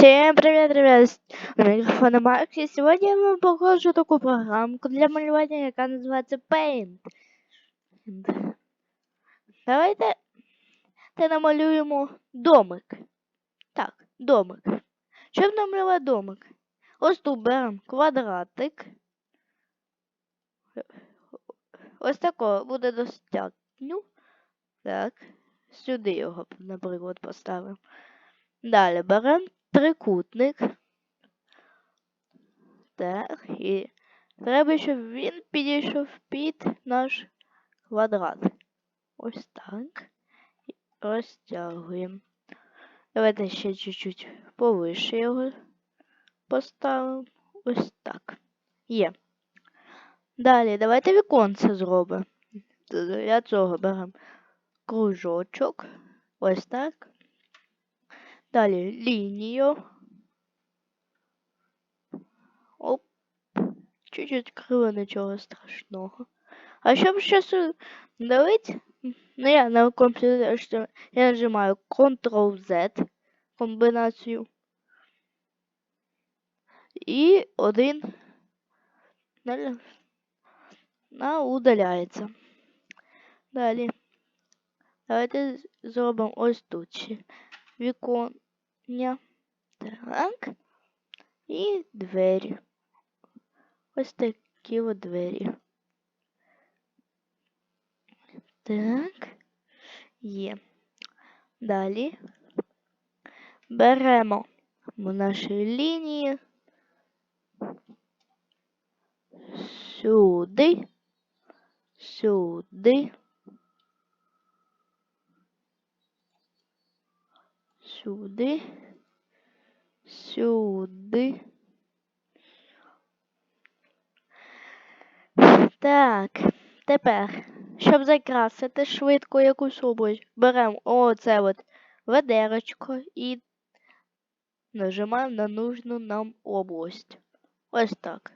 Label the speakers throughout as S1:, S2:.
S1: Всем привет, ребят! На микрофоне Марк, і сьогодні я вам покажу таку програмку для малювання, яка називається Paint. Давайте та намалюємо домик. Так, домик. Щоб намалювати домик? Ось тут беремо квадратик. Ось такого буде достатньо. Так, сюди його, наприклад, поставимо. Далі беремо трикутник. Так, і треба, щоб він підійшов під наш квадрат. Ось так. І Розтягуємо. Давайте ще чуть-чуть повише його поставимо. Ось так. Є. Далі давайте віконце зробимо. Для цього беремо кружочок. Ось так. Далі лінію. Оп. Чуть-чуть криво, нічого страшного. А щоб щось давити, ну я на комп'ютері що я нажимаю Ctrl-Z комбінацію. І один на, на удаляється. Далі. Давайте зробимо ось тут віконня. Так. І двері. Ось такі от двері. Так. Є. Далі беремо наші лінії сюди, сюди, сюди, сюди. Так, тепер, щоб закрасити швидко якусь область, беремо оце от ведерочко і нажимаємо на нужну нам область. Ось так.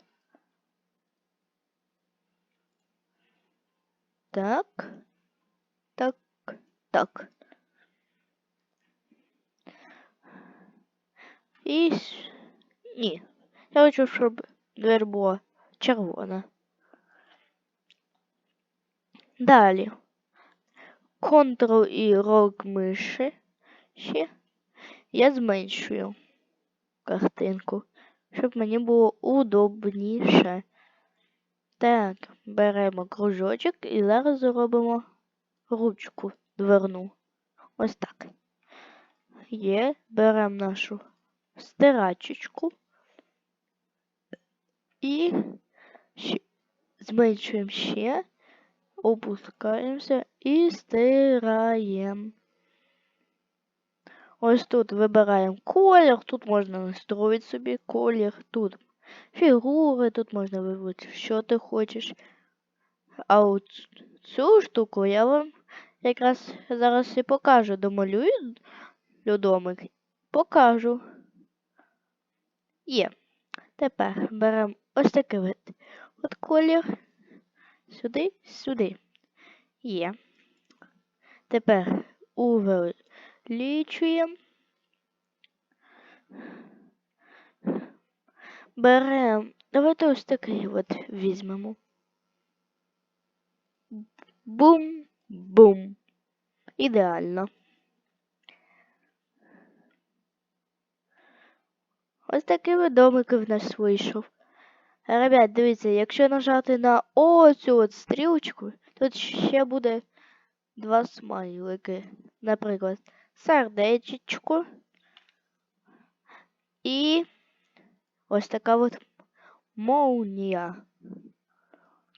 S1: Так. Так. Так. І ні. Я хочу, щоб двері була червона. Далі. Ctrl і рок миші. Ще я зменшую картинку, щоб мені було удобніше. Так, беремо кружочок і зараз зробимо ручку дверну. Ось так. Є, беремо нашу стирачечку і зменшуємо ще, опускаємося і стираємо. Ось тут вибираємо колір, тут можна настроїти собі колір, тут фігури, тут можна вибрати, що ти хочеш. А от цю штуку я вам якраз зараз і покажу. Домалюю домик. Покажу. Є. Тепер беремо ось такий от, от колір. Сюди, сюди. Є. Тепер увеличуємо. Беремо. Давайте ось такий от візьмемо. Бум-бум. Ідеально. Ось такий от домик в нас вийшов. Ребят, дивіться, якщо нажати на оцю от стрілочку, тут ще буде два смайлики. Наприклад, сердечечко. І ось така от молнія.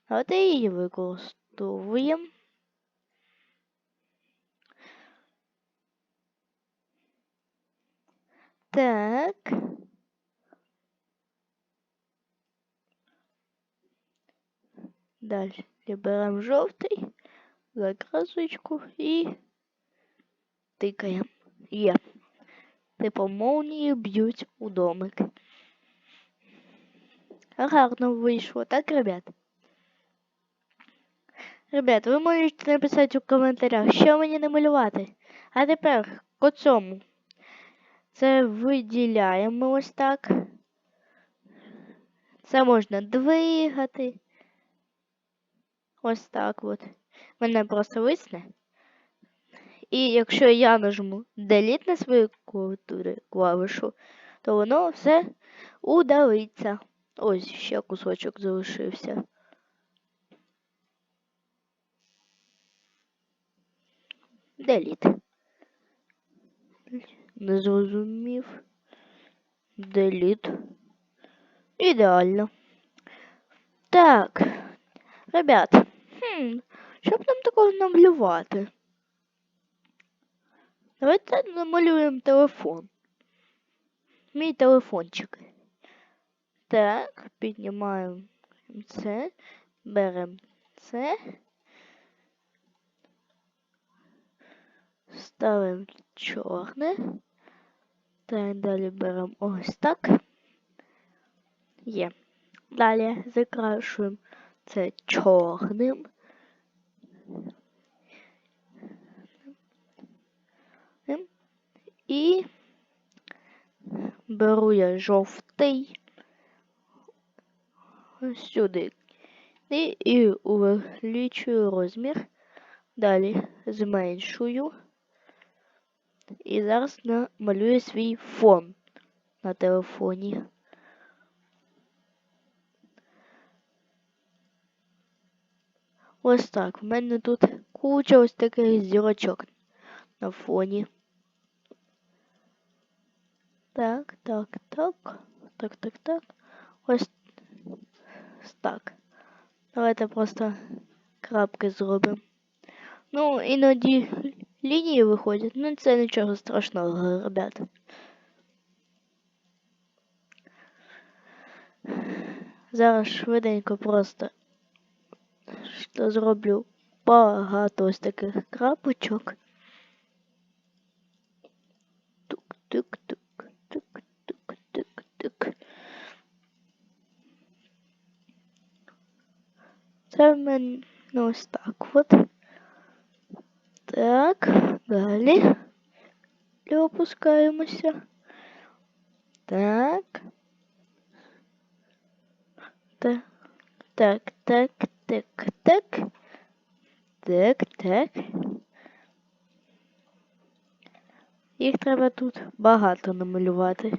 S1: От її використовуємо. Так. Далі беремо жовтий, закрасочку і тикаємо. Є. Типу молнії б'ють у домик. Гарно вийшло, так, ребят? Ребят, ви можете написати у коментарях, що мені намалювати. А тепер по цьому. Це виділяємо ось так. Це можна двигати. Ось так от. Мене просто висне. І якщо я нажму Delete на свою клавіатурі клавішу, то воно все удалиться. Ось ще кусочок залишився. Delete. Не зрозумів. Delete. Ідеально. Так. Ребят, хм, що б нам такого намалювати? Давайте намалюємо телефон. Мій телефончик. Так, піднімаємо це, беремо це, ставимо чорне. Та далі беремо ось так. Є. Далі закрашуємо це чорним. І беру я жовтий сюди. І, і увеличую розмір. Далі зменшую. І зараз намалюю свій фон на телефоні. Ось так. У мене тут куча ось таких зірочок на фоні. Так, так, так. Так, так, так. Ось так. Давайте просто крапки зробимо. Ну, іноді лінії виходять, ну це нічого страшного, ребята. Зараз швиденько просто зроблю багато ось таких крапочок. Тук-тук-тук, Тук-тук-тук-тук. Це в мене ось так от. Так, далі. І опускаємося. Так. Так, так, так, так, так. Так, так. Їх треба тут багато намалювати.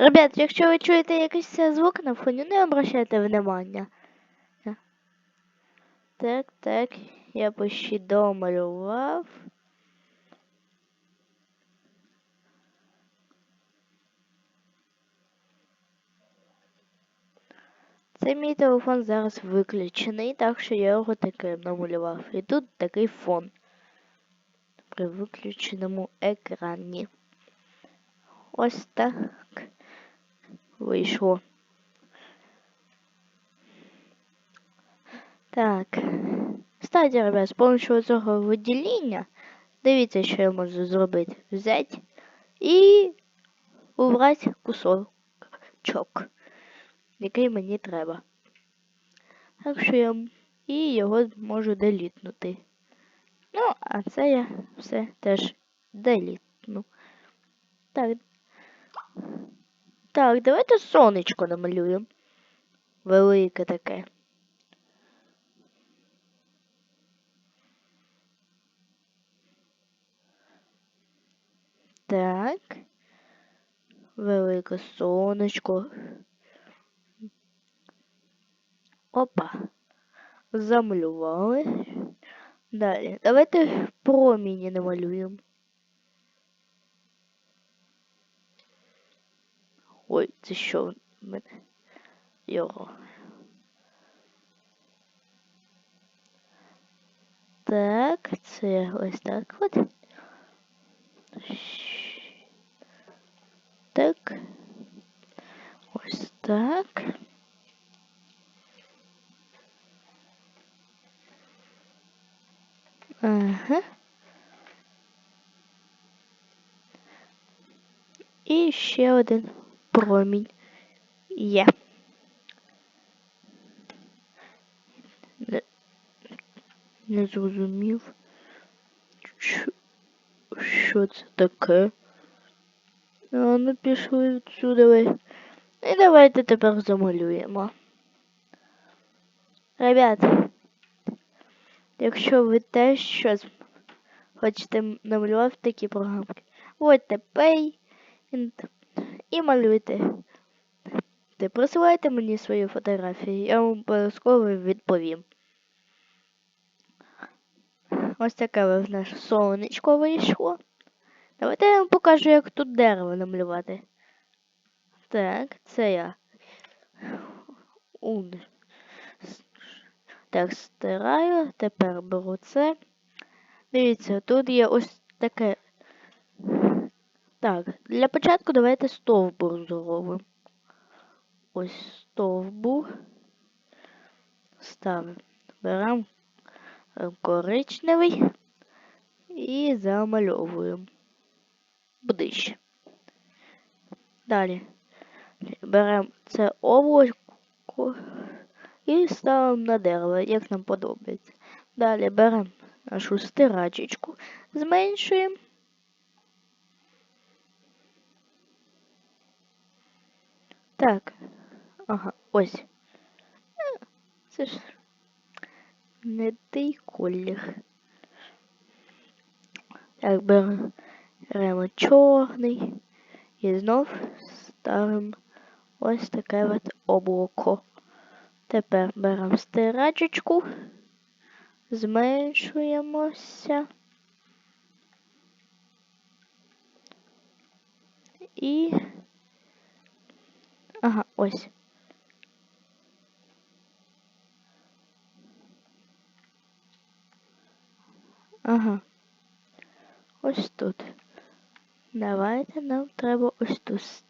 S1: Ребят, якщо ви чуєте якийсь звук на фоні, не обращайте внимання. Так, так, я почти домалював. Це мій телефон зараз виключений, так що я його таким намалював. І тут такий фон при виключеному екрані. Ось так вийшло. Так. Кстати, ребят, з помощью цього виділення, дивіться, що я можу зробити. Взяти і убрати кусочок який мені треба. Так що я і його можу делітнути. Ну, а це я все теж делітну. Так. Так, давайте сонечко намалюємо. Велике таке. Так. Велике сонечко. Опа. Замалювали. Далі. Давайте проміні намалюємо. Ой, це що в мене? Його. Так, це ось так от. Так. Так. Ага. І ще один промінь є. Не, не зрозумів. Що, це таке? А ну пішли відсюди. І давайте тепер замалюємо. Ребят, якщо ви теж щось хочете намалювати такі програмки, вводьте Paint і малюйте. Ти присилайте мені свої фотографії, я вам обов'язково відповім. Ось таке наше сонечко вийшло. Давайте я вам покажу, як тут дерево намалювати. Так, це я. Так, стираю, тепер беру це. Дивіться, тут є ось таке. Так, для початку давайте стовбур зробимо. Ось стовбур. Ставимо. Беремо коричневий і замальовуємо. Ближче. Далі беремо це облако і ставимо на дерево, як нам подобається. Далі беремо нашу стирачечку, зменшуємо. Так, ага, ось. Це ж не той колір. Так, беремо чорний і знов ставимо ось таке от облако. Тепер беремо стирачечку, зменшуємося і ось. Ага. Ось тут. Давайте нам треба ось тут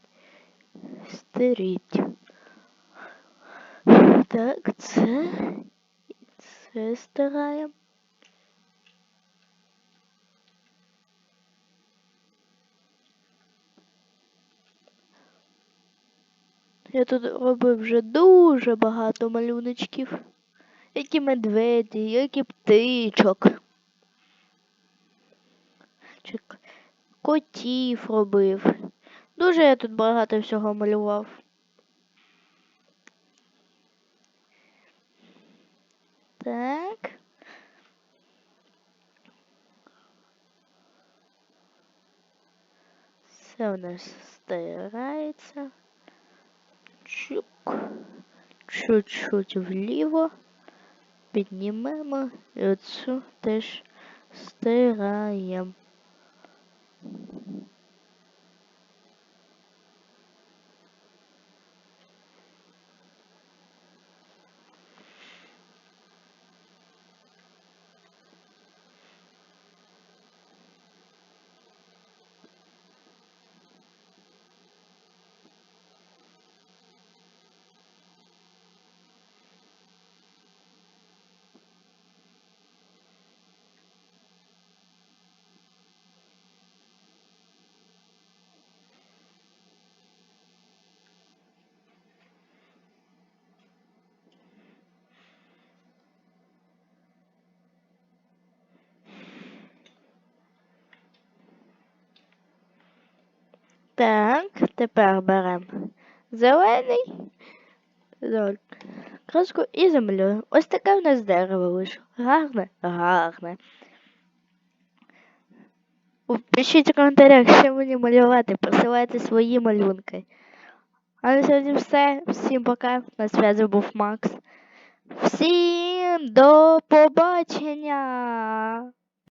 S1: стеріть. Так, це. Це стираємо. Я тут робив вже дуже багато малюночків. Які медведі, які птичок. Котів робив. Дуже я тут багато всього малював. Так. Все у нас стирається. Чук. Чуть-чуть вліво. Піднімемо і оцю теж стираємо. Так, тепер беремо зелений краску і замалюємо. Ось таке в нас дерево вийшло. Гарне? Гарне. Пишіть у коментарях, що мені малювати, посилайте свої малюнки. А на сьогодні все. Всім пока. На зв'язку був Макс. Всім до побачення!